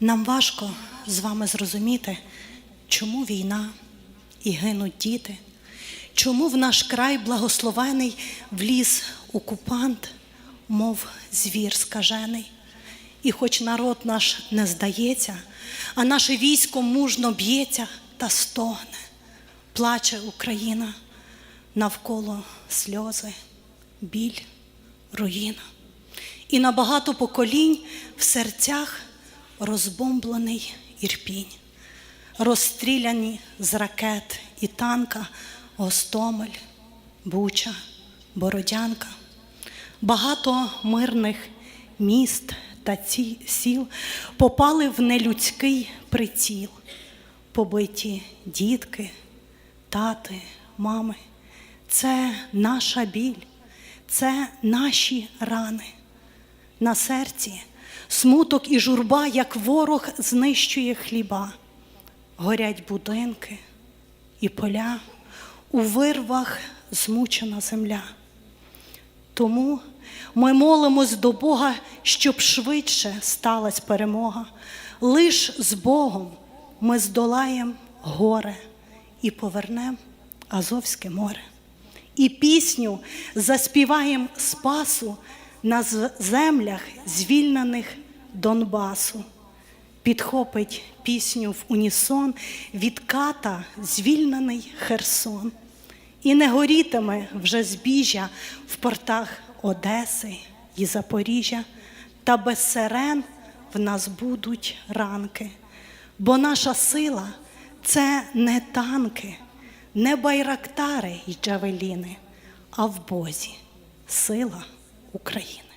Нам важко з вами зрозуміти, чому війна і гинуть діти, чому в наш край благословений вліз окупант, мов звір скажений. І хоч народ наш не здається, а наше військо мужно б'ється та стогне, плаче Україна, навколо сльози, біль, руїна. І на багато поколінь в серцях розбомблений ірпінь, розстріляні з ракет і танка Гостомель, Буча, Бородянка. Багато мирних міст та сіл попали в нелюдський приціл, побиті дітки, тати, мами. Це наша біль, це наші рани. На серці смуток і журба, як ворог знищує хліба. Горять будинки і поля, у вирвах змучена земля. Тому ми молимось до Бога, щоб швидше сталася перемога. Лиш з Богом ми здолаємо горе і повернемо Азовське море. І пісню заспіваємо спасу на землях, звільнених Донбасу. Підхопить пісню в унісон від ката звільнений Херсон. І не горітиме вже збіжжя в портах Одеси і Запоріжжя, та без сирен в нас будуть ранки. Бо наша сила це не танки, не байрактари й джавеліни, а в Бозі сила України.